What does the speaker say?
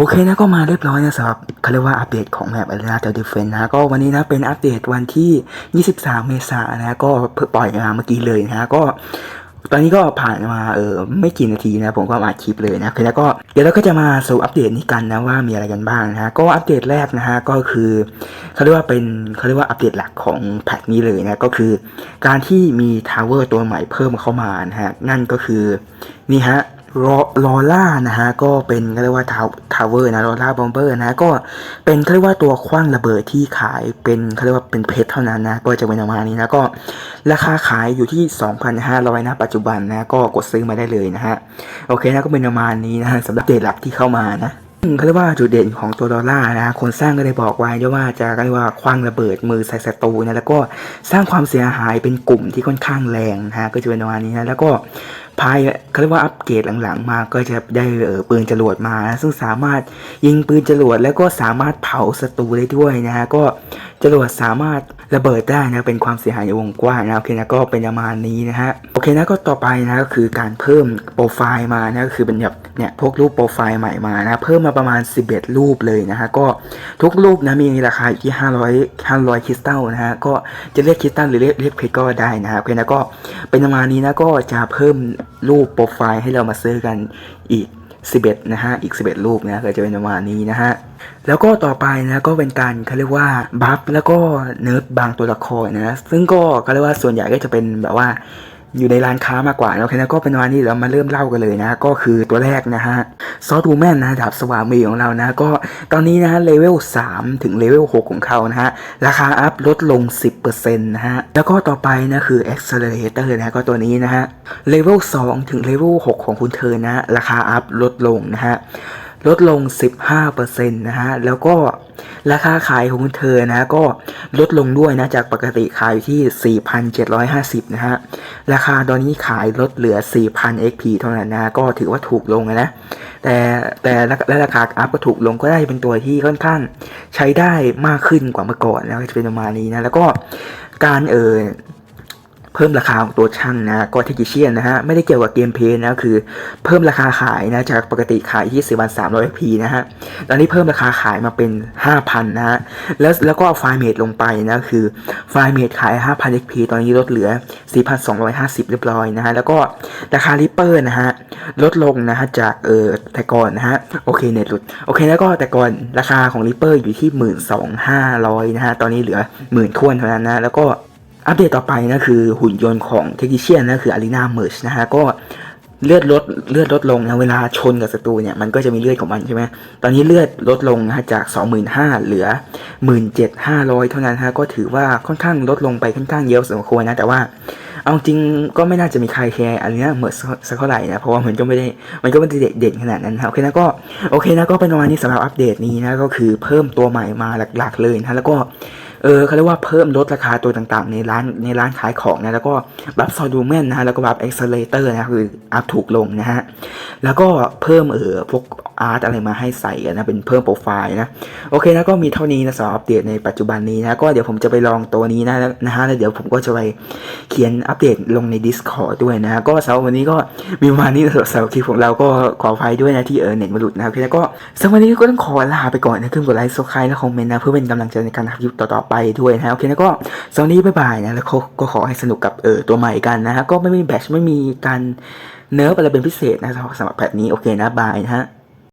โอเคนะก็มาเรียบร้อยนะสำหรับเขาเรียกว่าอัปเดตของแมป Arena t e l d e f e n นนะก็วันนี้นะเป็นอัปเดตวันที่ 23 เมษายนนะก็เพิ่งปล่อยมาเมื่อกี้เลยนะก็ตอนนี้ก็ผ่านมาเออไม่กี่นาทีนะผมก็มาคลิปเลยนะโอแล้วก็เดี๋ยวเราก็จะมาสรุปอัปเดตนี้กันนะว่ามีอะไรกันบ้างนะก็อัปเดตแรกนะฮะก็คือเขาเรียกว่าเป็นเขาเรียกว่าอัปเดตหลักของแพทนี้เลยนะก็คือการที่มีทาวเวอร์ตัวใหม่เพิ่มเข้ามานะฮะนั่นก็คือนี่ฮะ ลอล่านะฮะก็เป็นเขาเรียกว่าทาวทาวเวอร์นะลอล่าบอมเบอร์นะก็เป็นเขาเรียกว่าตัวคว้างระเบิดที่ขายเป็นเขาเรียกว่าเป็นเพชรเท่านั้นนะก็จะเป็นประมาณนี้นะก็ราคาขายอยู่ที่ 2,500นะปัจจุบันนะก็กดซื้อมาได้เลยนะฮะโอเคนะก็เป็นประมาณนี้นะฮะสำหรับเดทหลักที่เข้ามานะเขาเรียกว่าจุดเด่นของตัวดอลลาร์นะคนสร้างก็ได้บอกไว้วยว่าจะเรียกว่าคว้างระเบิดมือใส่ศัตรูนะแล้วก็สร้างความเสียหายเป็นกลุ่มที่ค่อนข้างแรงนะฮะก็จะเป็นประมาณนี้นะแล้วก็ ภายเขาเรียกว่าอัปเกรดหลังๆ มาก็จะได้เออปืนจรวดมานะซึ่งสามารถยิงปืนจรวดแล้วก็สามารถเผาศัตรูได้ด้วยนะฮะก็ จรวดสามารถระเบิดได้นะเป็นความเสียหายในวงกว้างนะโอเคนะก็เป็นประมาณนี้นะฮะโอเคนะก็ต่อไปนะก็คือการเพิ่มโปรไฟล์มานะก็คือเป็นแบบเนี่ยพวกรูปโปรไฟล์ใหม่มานะเพิ่มมาประมาณ 11 รูปเลยนะฮะก็ทุกรูปนะมีราคาอยู่ที่ 500 500คริสตัลนะฮะก็จะเรียกคริสตัลหรือเรียกเรียกเพชรก็ได้นะฮะโอเคนะก็เป็นประมาณนี้นะก็จะเพิ่มรูปโปรไฟล์ให้เรามาซื้อกันอีก 11นะฮะอีก 11 รูปนะก็จะเป็นประมาณนี้นะฮะแล้วก็ต่อไปนะก็เป็นการเขาเรียกว่าบัฟแล้วก็เนิร์ฟบางตัวละครนะซึ่งก็เขาเรียกว่าส่วนใหญ่ก็จะเป็นแบบว่า อยู่ในร้านค้ามากกว่านะโอเคนะก็เป็นวันนี้เรามาเริ่มเล่ากันเลยนะ ก็คือตัวแรกนะฮะซอสดูแมนนะดาบสวามือของเรานะ ก็ตอนนี้นะเลเวล3ถึงเลเวล6ของเขานะฮะ ราคาอัพลดลง 10%นะฮะ แล้วก็ต่อไปนะคือ Accelerator นะฮะก็ตัวนี้นะฮะเลเวล2ถึงเลเวล6ของคุณเธอนะฮะราคาอัพลดลงนะฮะ ลดลง 15%นะฮะ แล้วก็ราคาขายของคุณเธอนะก็ลดลงด้วยนะ จากปกติขายอยู่ที่ 4,750 นะฮะ ราคาตอนนี้ขายลดเหลือ 4,000 XP เท่านั้นนะ ก็ถือว่าถูกลงนะ แต่แต่และราคาอัพก็ถูกลงก็ได้เป็นตัวที่ค่อนข้างใช้ได้มากขึ้นกว่าเมื่อก่อนนะจะเป็นประมาณนี้นะ แล้วก็การเออ พิ่มราคาของตัวช่างนะก็เทคนิเชียนนะฮะไม่ได้เกี่ยวกับเกมเพลย์นะคือ เพิ่มราคาขายนะจากปกติขายที่4 3 0 0 p นสามร้อยพีนะฮะตอนนี้เพิ่มราคาขายมาเป็น5,000นนะฮะแล้วแล้วก็ไฟเมดลงไปนะคือไฟเมดขาย5,000 XP ตอนนี้ลดเหลือ4,250เรียบร้อยนะฮะแล้วก็ราคาริปเปอร์นะฮะลดลงนะฮะจากเออแต่ก่อนนะฮะโอเคเน็ตหลุดโอเคแล้วก็แต่ก่อนราคาของริปเปอร์อยู่ที่12,500นะฮะตอนนี้เหลือหมื่นทวนเท่านั้นนะแล้วก็ อัปเดตต่อไปนะคือหุ่นยนต์ของเทคนิเชียนนะคืออารีนาเมอร์ชนะฮะก็เลือดลดเลือดลดลงนะเวลาชนกับศัตรูเนี่ยมันก็จะมีเลือดของมันใช่ไหมตอนนี้เลือดลดลงนะจาก 25,000เหลือ 17,500 เท่านั้นฮะก็ถือว่าค่อนข้างลดลงไปค่อนข้างเยอะสมควรนะแต่ว่าเอาจริงก็ไม่น่าจะมีใครแคร์อันเนี้ยเหมือนสักเท่าไหร่นะเพราะว่ามันก็ไม่ได้มันก็ไม่ได้เด่นขนาดนั้นนะโอเคนะก็โอเคนะก็เป็นประมาณนี้สำหรับอัปเดตนี้นะก็คือเพิ่มตัวใหม่มาหลักๆเลยนะแล้วก็ เออเขาเรียกว่าเพิ่มลดราคาตัวต่างๆ ในร้านในร้านขายของนะแล้วก็บัฟซอดูเมนนะฮะแล้วก็บัฟเอ็กซ์เลเตอร์นะคืออัพถูกลงนะฮะแล้วก็เพิ่มเออพวก อาร์ตอะไรมาให้ใส่นะเป็นเพิ่มโปรไฟล์นะโอเคนะก็มีเท่านี้นะสำหรับอัปเดตในปัจจุบันนี้นะก็เดี๋ยวผมจะไปลองตัวนี้นะนะฮะแล้วเดี๋ยวผมก็จะไปเขียนอัปเดตลงใน Discord ด้วยนะก็สำหรับวันนี้ก็มีประมาณนี้สำหรับสำหรับคลิปของเราก็ขออภัยด้วยนะที่เออเน็ตมาหลุดนะโอเคแล้วก็สำหรับวันนี้ก็ต้องขอลาไปก่อนนะขึ้นกดไลค์ซับสไครต์และคอมเมนต์นะเพื่อเป็นกำลังใจในการทำคลิปต่อๆไปด้วยนะโอเคแล้วก็สำหรับวันนี้บ๊ายบายนะแล้วก็ก็ขอให้สนุกกับเออตัวใหม่กันนะฮะก็ไม่มีแบชไม่มีการเนิร์ฟอะไรเป็นพิเศษนะสำหรับแพทนี้โอเคนะบายนะฮะ